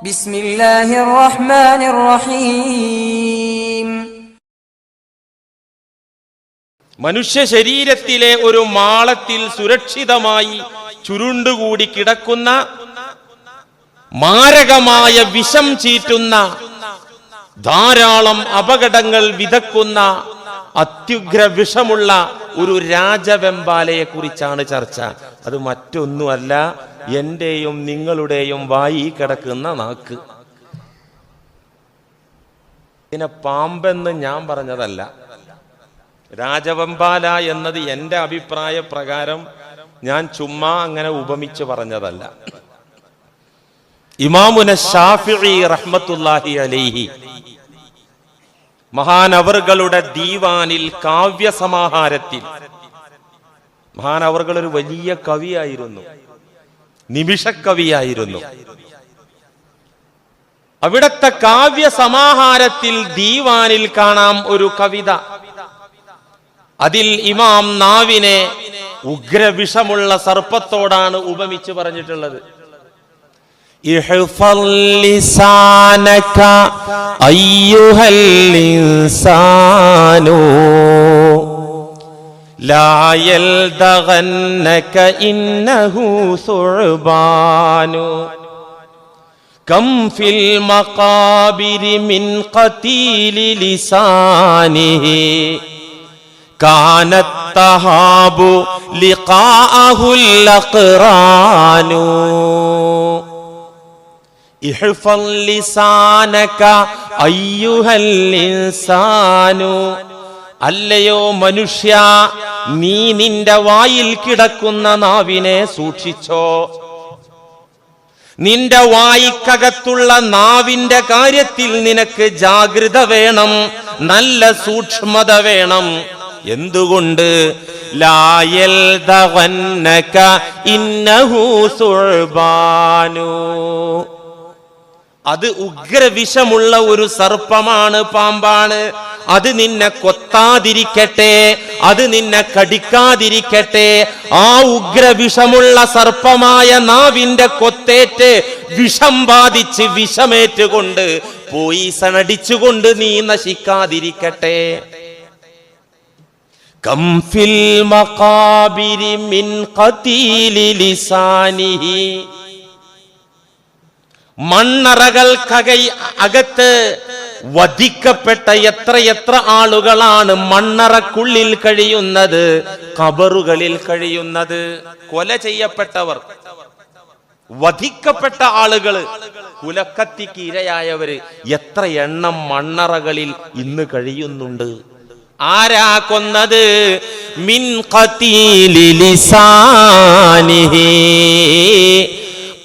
ബിസ്മില്ലാഹിർ റഹ്മാനിർ റഹീം മനുഷ്യ ശരീരത്തിലെ ഒരു മാളത്തിൽ സുരക്ഷിതമായി ചുരുണ്ടുകൂടി കിടക്കുന്ന മാരകമായ വിഷം ചീറ്റുന്ന ധാരാളം അപകടങ്ങൾ വിതക്കുന്ന അത്യുഗ്ര വിഷമുള്ള ഒരു രാജവെമ്പാലയെ കുറിച്ചാണ് ചർച്ച. അത് മറ്റൊന്നുമല്ല എന്റെയും നിങ്ങളുടെയും വായി കിടക്കുന്ന നാക്ക്. ഇതിനെ പാമ്പെന്ന് ഞാൻ പറഞ്ഞതല്ല. രാജവമ്പാല എന്നത് എന്റെ അഭിപ്രായ പ്രകാരം ഞാൻ ചുമ്മാ അങ്ങനെ ഉപമിച്ച് പറഞ്ഞതല്ല. ഇമാമുന ഷാഫിഈ റഹ്മത്തുല്ലാഹി അലൈഹി മഹാനവറുകളുടെ ദീവാനിൽ കാവ്യ സമാഹാരത്തിൽ മഹാനവറുകൾ ഒരു വലിയ കവിയായിരുന്നു. നിമിഷക്കവിയായിരുന്നു. അവിടത്തെ കാവ്യ സമാഹാരത്തിൽ ദീവാനിൽ കാണാം ഒരു കവിത. അതിൽ ഇമാം നാവിനെ ഉഗ്രവിഷമുള്ള സർപ്പത്തോടാണ് ഉപമിച്ച് പറഞ്ഞിട്ടുള്ളത്. അയ്യുഹല്ലിസാനോ لا يلدغنك إنه ثعبان. كم في المقابر من قتيل لسانه. كانت تهاب لقاءه الأقران. احفظ لسانك أيها الإنسان. അല്ലയോ മനുഷ്യ നീ നിന്റെ വായിൽ കിടക്കുന്ന നാവിനെ സൂക്ഷിച്ചോ? നിന്റെ വായിക്കകത്തുള്ള നാവിന്റെ കാര്യത്തിൽ നിനക്ക് ജാഗ്രത വേണം നല്ല സൂക്ഷ്മത വേണം. എന്തുകൊണ്ട്? ലായൽ ദവന്നക ഇന്നഹു അത് ഉഗ്രവിഷമുള്ള ഒരു സർപ്പമാണ് പാമ്പാണ്. അത് നിന്നെ കൊത്താതിരിക്കട്ടെ അത് നിന്നെ കടിക്കാതിരിക്കട്ടെ. ആ ഉഗ്ര വിഷമുള്ള സർപ്പമായ നാവിന്റെ കൊത്തേറ്റ് വിഷം ബാധിച്ച് വിഷമേറ്റുകൊണ്ട് പോയി അടിച്ചുകൊണ്ട് നീ നശിക്കാതിരിക്കട്ടെ. കംഫിൽ കകൈ മിൻ ഖതീലി ലിസാനിഹി. അകത്ത് വധിക്കപ്പെട്ട എത്രയെത്ര ആളുകളാണ് മണ്ണറക്കുള്ളിൽ കഴിയുന്നത് കബറുകളിൽ കഴിയുന്നത്. കൊല ചെയ്യപ്പെട്ടവർ വധിക്കപ്പെട്ട ആളുകൾ കുലക്കത്തിക്ക് ഇരയായവര് എത്ര എണ്ണം മണ്ണറകളിൽ ഇന്ന് കഴിയുന്നുണ്ട്. ആരാ കൊന്നത്? മിൻ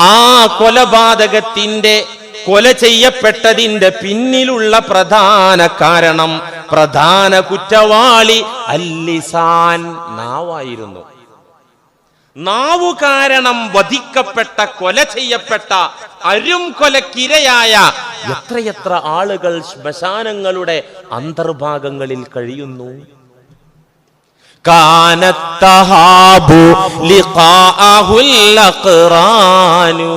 ആ കൊലപാതകത്തിന്റെ കൊല ചെയ്യപ്പെട്ടതിന്റെ പിന്നിലുള്ള പ്രധാന കാരണം പ്രധാന കുറ്റവാളി അല്ലിസാൻ നാവായിരുന്നു. നാവു കാരണം വധിക്കപ്പെട്ട കൊല ചെയ്യപ്പെട്ട അരും കൊലക്കിരയായ എത്രയെത്ര ആളുകൾ ശ്മശാനങ്ങളുടെ അന്തർഭാഗങ്ങളിൽ കഴിയുന്നു? കാനത്തഹാബു ലിഖാഅഹുൽ അഖ്റാനു.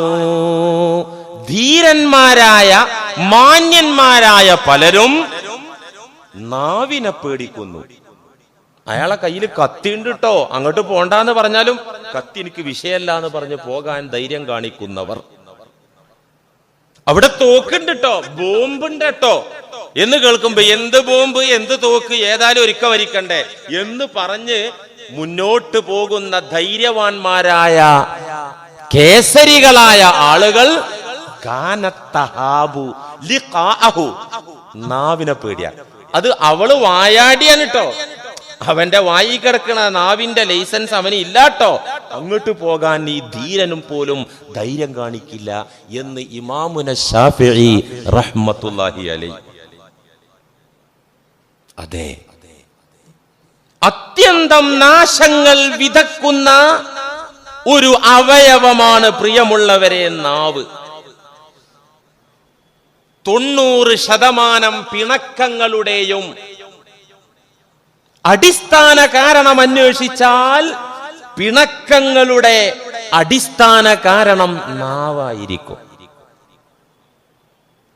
ധീരന്മാരായ മാന്യന്മാരായ പലരും നാവിനെ പേടിക്കുന്നു. അയാളെ കയ്യിൽ കത്തി കേട്ടോ അങ്ങോട്ട് പോണ്ടെന്ന് പറഞ്ഞാലും കത്തി എനിക്ക് വിഷയമല്ല എന്ന് പറഞ്ഞ് പോകാൻ ധൈര്യം കാണിക്കുന്നവർ. അവിടെ തോക്കുണ്ട് കേട്ടോ ബോംബുണ്ട് എന്ന് കേൾക്കുമ്പോ എന്ത് ബോംബ് എന്ത് തോക്ക് ഏതായാലും ഒരുക്ക വരിക്കണ്ടേ. എന്ന് പറഞ്ഞ് മുന്നോട്ട് പോകുന്ന ധൈര്യവാന്മാരായ കേസരികളായ ആളുകൾ. നാവിനെ പേടിയാ. അത് അവൾ വായാടിയാണ് കേട്ടോ അവന്റെ വായി കിടക്കണ നാവിന്റെ ലൈസൻസ് അവന് ഇല്ലാട്ടോ അങ്ങോട്ട് പോകാൻ ഈ ധീരനും പോലും ധൈര്യം കാണിക്കില്ല എന്ന് ഇമാമുന അലൈ. അതെ. അത്യന്തം നാശങ്ങൾ വിതക്കുന്ന ഒരു അവയവമാണ് പ്രിയമുള്ളവരെ നാവ്. തൊണ്ണൂറ് ശതമാനം പിണക്കങ്ങളുടെയും അടിസ്ഥാന കാരണം അന്വേഷിച്ചാൽ പിണക്കങ്ങളുടെ അടിസ്ഥാന കാരണം നാവായിരിക്കും.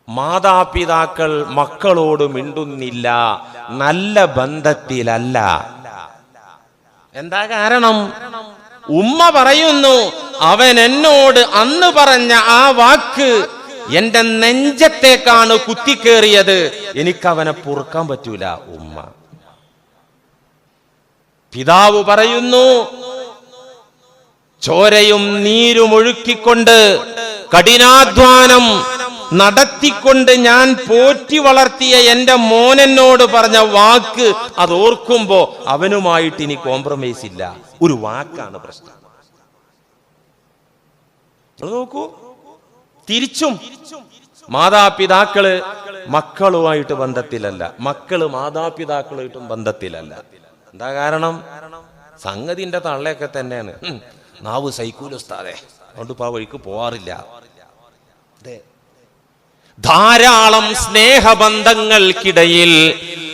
മാതാപിതാക്കൾ മക്കളോട് മിണ്ടുന്നില്ല. നല്ല ബന്ധത്തിലല്ല. എന്താ കാരണം? ഉമ്മ പറയുന്നു അവൻ എന്നോട് അന്ന് പറഞ്ഞ ആ വാക്ക് എന്റെ നെഞ്ചത്തേക്കാണ് കുത്തിക്കേറിയത്. എനിക്കവനെ പൊറുക്കാൻ പറ്റൂല ഉമ്മ. പിതാവ് പറയുന്നു ചോരയും നീരും ഒഴുക്കിക്കൊണ്ട് കഠിനാധ്വാനം നടത്തിക്കൊണ്ട് ഞാൻ പോറ്റി വളർത്തിയ എന്റെ മോനെന്നോട് പറഞ്ഞ വാക്ക് അത് ഓർക്കുമ്പോ അവനുമായിട്ട് ഇനി കോംപ്രമൈസ് ഇല്ല. ഒരു വാക്കാണ് പ്രശ്നം. നോക്കൂ. തിരിച്ചും മാതാപിതാക്കൾ മക്കളുമായിട്ട് ബന്ധത്തിലല്ല. മക്കൾ മാതാപിതാക്കളുമായിട്ടും ബന്ധത്തിലല്ല. എന്താ കാരണം? സംഗതിന്റെ തള്ളയൊക്കെ തന്നെയാണ്. നാവ് സൈക്കൂലുസ്താതെ അതുകൊണ്ട് ഇപ്പൊ ആ വഴിക്ക് പോവാറില്ല. ധാരാളം സ്നേഹബന്ധങ്ങൾക്കിടയിൽ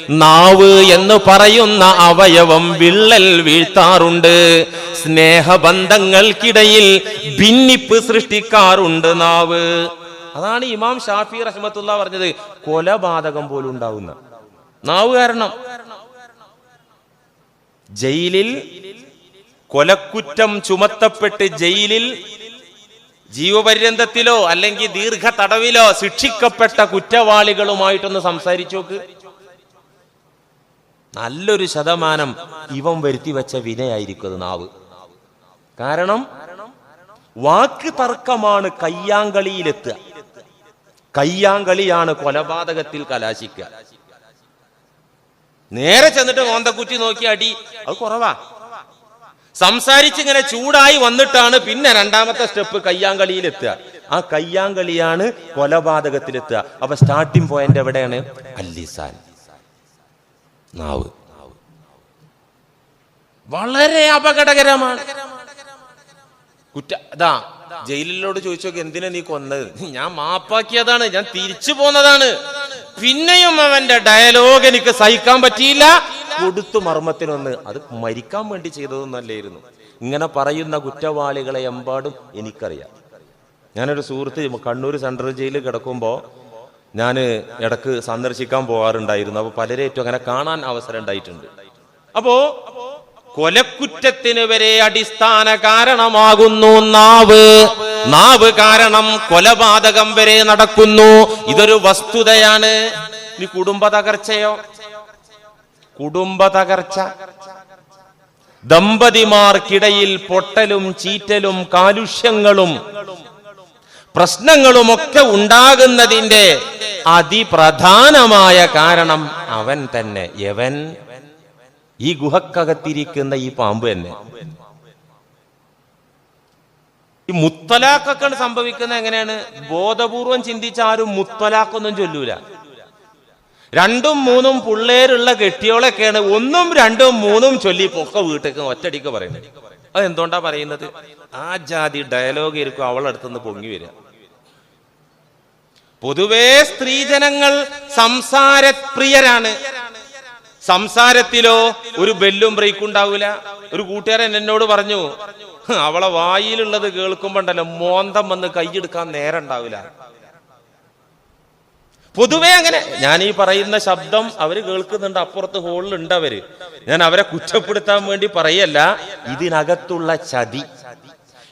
നാവ് എന്ന് പറയുന്ന അവയവം വിള്ളൽ വീഴ്ത്താറുണ്ട്. സ്നേഹബന്ധങ്ങൾക്കിടയിൽ ഭിന്നിപ്പ് സൃഷ്ടിക്കാറുണ്ട് നാവ്. അതാണ് ഇമാം ഷാഫി റഹ്മത്തുള്ള പറഞ്ഞത് കൊലപാതകം പോലും ഉണ്ടാവുന്ന നാവ് കാരണം. ജയിലിൽ കൊലക്കുറ്റം ചുമത്തപ്പെട്ട് ജയിലിൽ ജീവപര്യന്തത്തിലോ അല്ലെങ്കിൽ ദീർഘ തടവിലോ ശിക്ഷിക്കപ്പെട്ട കുറ്റവാളികളുമായിട്ടൊന്ന് സംസാരിച്ചു നോക്ക്. നല്ലൊരു ശതമാനം ഇവൻ വരുത്തി വെച്ച വിനയായിരിക്കും നാവ്. കാരണം വാക്ക് തർക്കമാണ് കയ്യാങ്കളിയിലെത്തുക. കയ്യാങ്കളിയാണ് കൊലപാതകത്തിൽ കലാശിക്കുക. നേരെ ചെന്നിട്ട് മോന്തക്കുറ്റി നോക്കി അടി അത് കുറവാ. സംസാരിച്ചിങ്ങനെ ചൂടായി വന്നിട്ടാണ് പിന്നെ രണ്ടാമത്തെ സ്റ്റെപ്പ് കയ്യാങ്കളിയിലെത്തുക. ആ കയ്യാങ്കളിയാണ് കൊലപാതകത്തിലെത്തുക. അപ്പൊ സ്റ്റാർട്ടിംഗ് പോയിന്റ് എവിടെയാണ്? അല്ലിസാൻ. നാവ്. വളരെ അപകടകരമാണ്. കുറ്റ അതാ ജയിലിലോട് ചോദിച്ചോ എന്തിനാ നീ കൊന്നത്? ഞാൻ മാപ്പാക്കിയതാണ് ഞാൻ തിരിച്ചു പോന്നതാണ്. പിന്നെയും അവന്റെ ഡയലോഗ് എനിക്ക് സഹിക്കാൻ പറ്റിയില്ല. കൊടുത്തു മർമ്മത്തിനൊന്ന് അത് മരിക്കാൻ വേണ്ടി ചെയ്തതൊന്നല്ലായിരുന്നു. ഇങ്ങനെ പറയുന്ന കുറ്റവാളികളെ എമ്പാടും എനിക്കറിയാം. ഞാനൊരു സുഹൃത്ത് കണ്ണൂർ സെൻട്രൽ ജയിലിൽ കിടക്കുമ്പോൾ ഞാൻ ഇടയ്ക്ക് സന്ദർശിക്കാൻ പോകാറുണ്ടായിരുന്നു. അപ്പോൾ പലരേറ്റും അങ്ങനെ കാണാൻ അവസരം ഉണ്ടായിട്ടുണ്ട്. അപ്പോ കൊലക്കുറ്റത്തിന് വരെ അടിസ്ഥാന കാരണമാകുന്നു നാവ്. നാവ് കാരണം കൊലപാതകം വരെ നടക്കുന്നു. ഇതൊരു വസ്തുതയാണ്. ഇനി കുടുംബ തകർച്ചയോ? കുടുംബ തകർച്ച. ദമ്പതിമാർക്കിടയിൽ പൊട്ടലും ചീറ്റലും കാലുഷ്യങ്ങളും പ്രശ്നങ്ങളുമൊക്കെ ഉണ്ടാകുന്നതിന്റെ അതിപ്രധാനമായ കാരണം അവൻ തന്നെ. യവൻ ഈ ഗുഹക്കകത്തിരിക്കുന്ന ഈ പാമ്പ് തന്നെ. ഈ മുത്തലാഖൊക്കെ സംഭവിക്കുന്നത് എങ്ങനെയാണ്? ബോധപൂർവം ചിന്തിച്ച ആരും മുത്തലാഖൊന്നും ചൊല്ലൂല. രണ്ടും മൂന്നും പിള്ളേരുള്ള കെട്ടിയോളൊക്കെയാണ് ഒന്നും രണ്ടും മൂന്നും ചൊല്ലി പൊക്ക വീട്ടേക്ക് ഒറ്റടിക്ക് പറയുന്നത്. അത് എന്തുകൊണ്ടാ പറയുന്നത്? ആ ജാതി ഡയലോഗ് ആയിരിക്കും അവളടുത്തുനിന്ന് പൊങ്ങി വരിക. പൊതുവേ സ്ത്രീജനങ്ങൾ സംസാരപ്രിയരാണ്. സംസാരത്തിലോ ഒരു ബെല്ലും ബ്രേക്കും ഉണ്ടാവില്ല ഒരു കൂട്ടുകാരൻ എന്നോട് പറഞ്ഞു അവളെ വായിലുള്ളത് കേൾക്കുമ്പോണ്ടല്ലോ മോന്തം വന്ന് കൈയെടുക്കാൻ നേരം ഉണ്ടാവില്ല പൊതുവേ അങ്ങനെ ഞാൻ ഈ പറയുന്ന ശബ്ദം അവർ കേൾക്കുന്നുണ്ട് അപ്പുറത്ത് ഹോളിൽ ഉണ്ട് അവർ. ഞാൻ അവരെ കുറ്റപ്പെടുത്താൻ വേണ്ടി പറയല്ല ഇതിനകത്തുള്ള ചതി.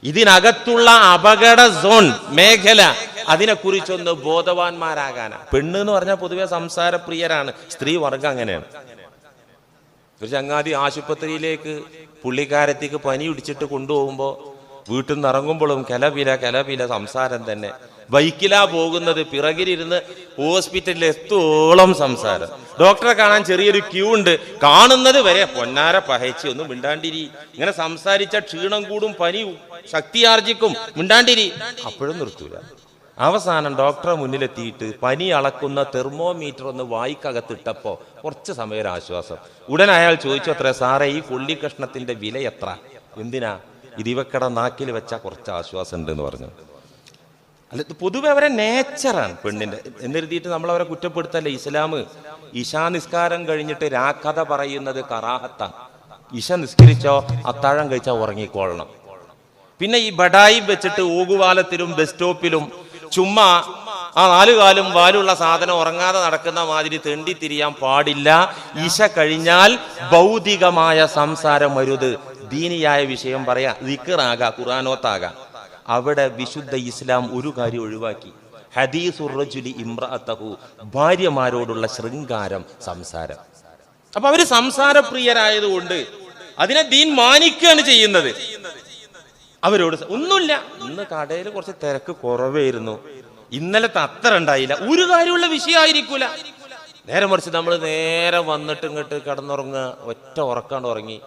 ഇതിനകത്തുള്ള അപകട സോൺ മേഖല അതിനെക്കുറിച്ചൊന്ന് ബോധവാന്മാരാകാനാ. പെണ്ണ് എന്ന് പറഞ്ഞാൽ പൊതുവെ സംസാരപ്രിയരാണ്. സ്ത്രീ വർഗം അങ്ങനെയാണ്. ഒരു ചങ്ങാതി ആശുപത്രിയിലേക്ക് പുള്ളിക്കാരത്തേക്ക് പനി പിടിച്ചിട്ട് കൊണ്ടുപോകുമ്പോൾ വീട്ടിൽ നിന്ന് ഇറങ്ങുമ്പോഴും കിലപില കിലപില സംസാരം തന്നെ. ബൈക്കിലാ പോകുന്നത് പിറകിലിരുന്ന് ഹോസ്പിറ്റലിൽ എത്തോളം സംസാരം. ഡോക്ടറെ കാണാൻ ചെറിയൊരു ക്യൂ ഉണ്ട്. കാണുന്നത് വരെ പൊന്നാര പഹച്ച് ഒന്നും മിണ്ടാണ്ടിരി. ഇങ്ങനെ സംസാരിച്ച ക്ഷീണം കൂടും പനി ശക്തിയാർജിക്കും മിണ്ടാണ്ടിരി. അപ്പോഴും നിർത്തൂല. അവസാനം ഡോക്ടറെ മുന്നിലെത്തിയിട്ട് പനി അളക്കുന്ന തെർമോമീറ്റർ ഒന്ന് വായിക്കകത്തിട്ടപ്പോ കുറച്ച് സമയം ആശ്വാസം ഉടൻ അയാൾ ചോദിച്ചു അത്ര സാറേ ഈ കൊള്ളി കഷ്ണത്തിന്റെ വില എത്ര? എന്തിനാ? ഇത് ഇവക്കട നാക്കിൽ വെച്ചാൽ കുറച്ച് ആശ്വാസം ഉണ്ട് എന്ന് പറഞ്ഞു. അല്ല പൊതുവെ അവരെ നേച്ചറാണ് പെണ്ണിന്റെ. എന്നെഴുതിയിട്ട് നമ്മൾ അവരെ കുറ്റപ്പെടുത്തല്ലേ? ഇസ്ലാം ഇശാ നിസ്കാരം കഴിഞ്ഞിട്ട് രാക്കഥ പറയുന്നത് കറാഹത്താണ്. ഇശ നിസ്കരിച്ചോ അത്താഴം കഴിച്ചാൽ ഉറങ്ങിക്കോളണം. പിന്നെ ഈ ബഡായി വെച്ചിട്ട് ഓകുവാലത്തിലും ബസ് സ്റ്റോപ്പിലും ചുമ്മാ ആ നാലു കാലും വാലുള്ള സാധനം ഉറങ്ങാതെ നടക്കുന്ന മാതിരി തെണ്ടി തിരിയാൻ പാടില്ല. ഇശ കഴിഞ്ഞാൽ ഭൗതികമായ സംസാരം വരുത്. ദീനിയായ വിഷയം പറയാ ദിക്കറാകാ ഖുറാനോത്താകാം അവിടെ വിശുദ്ധ ഇസ്ലാം ഒരു കാര്യം ഒഴിവാക്കി. ഹദീസുറജുലി ഇമ്രഅത്തഹു ഭാര്യമാരോടുള്ള ശൃംഗാരം സംസാരം. അപ്പൊ അവർ സംസാരപ്രിയരായതുകൊണ്ട് അതിനെ ദീൻ മാനിക്കുകയാണ് ചെയ്യുന്നത്. അവരോട് ഒന്നുമില്ല. ഇന്ന് കടയിൽ കുറച്ച് തിരക്ക് കുറവായിരുന്നു. ഇന്നലത്തെ അത്ര ഉണ്ടായില്ല. ഒരു കാര്യമുള്ള വിഷയമായിരിക്കൂല. നേരെ മറിച്ച് നമ്മൾ നേരെ വന്നിട്ട് ഇങ്ങോട്ട് കിടന്നുറങ്ങുക. ഒറ്റ ഉറക്കാണ്ട് ഉറങ്ങി.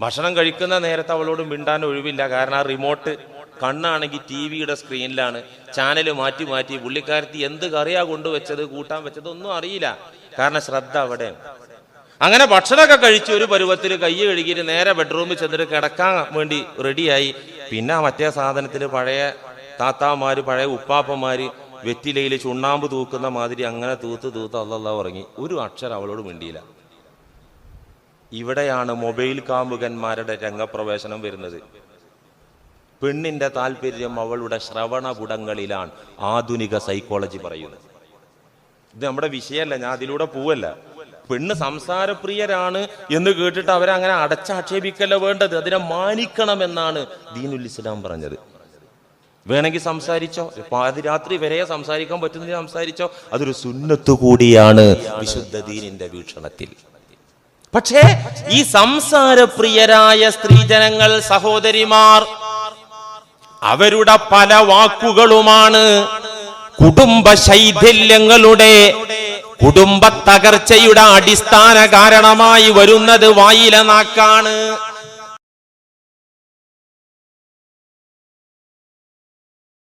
ഭക്ഷണം കഴിക്കുന്ന നേരത്തെ അവളോട് മിണ്ടാൻ ഒഴിവില്ല. കാരണം ആ റിമോട്ട് കണ്ണാണെങ്കിൽ ടി വിയുടെ സ്ക്രീനിലാണ് ചാനൽ മാറ്റി മാറ്റി പുള്ളിക്കാരത്തി എന്ത് കറിയാ കൊണ്ടുവച്ചത് കൂട്ടാൻ വെച്ചത് ഒന്നും അറിയില്ല. കാരണം ശ്രദ്ധ അവിടെ. അങ്ങനെ ഭക്ഷണമൊക്കെ കഴിച്ചു ഒരു പരുവത്തിൽ കൈ കഴുകിയിട്ട് നേരെ ബെഡ്റൂമിൽ ചെന്നിട്ട് കിടക്കാൻ വേണ്ടി റെഡിയായി. പിന്നെ മറ്റേ സാധനത്തിൽ പഴയ താത്താമാര് പഴയ ഉപ്പാപ്പന്മാര് വെറ്റിലയിൽ ചുണ്ണാമ്പ് തൂക്കുന്ന മാതിരി അങ്ങനെ തൂത്ത് തൂത്ത് അല്ലല്ല ഉറങ്ങി. ഒരു അക്ഷരം അവളോട് മിണ്ടിയില്ല. ഇവിടെയാണ് മൊബൈൽ കാമുകന്മാരുടെ രംഗപ്രവേശനം വരുന്നത്. പെണ്ണിന്റെ താല്പര്യം അവളുടെ ശ്രവണപുടങ്ങളിലാണ് ആധുനിക സൈക്കോളജി പറയുന്നത്. ഇത് നമ്മുടെ വിഷയമല്ല ഞാൻ അതിലൂടെ പോവല്ല. പെണ്ണ് സംസാരപ്രിയരാണ് എന്ന് കേട്ടിട്ട് അവരങ്ങനെ അടച്ചാക്ഷേപിക്കല്ല വേണ്ടത്? അതിനെ മാനിക്കണം എന്നാണ് ദീനുൽ ഇസ്ലാം പറഞ്ഞത്. വേണമെങ്കിൽ സംസാരിച്ചോ. പാതിരാത്രി വരെ സംസാരിക്കാൻ പറ്റുന്ന സംസാരിച്ചോ. അതൊരു സുന്നത്ത് കൂടിയാണ് വിശുദ്ധ ദീനിന്റെ വീക്ഷണത്തിൽ. പക്ഷേ ഈ സംസാരപ്രിയരായ സ്ത്രീജനങ്ങൾ സഹോദരിമാർ അവരുടെ പല വാക്കുകളുമാണ് കുടുംബ ശൈഥില്യങ്ങളുടെ കുടുംബ തകർച്ചയുടെ അടിസ്ഥാന കാരണമായി വരുന്നത് വായില നാക്കാണ്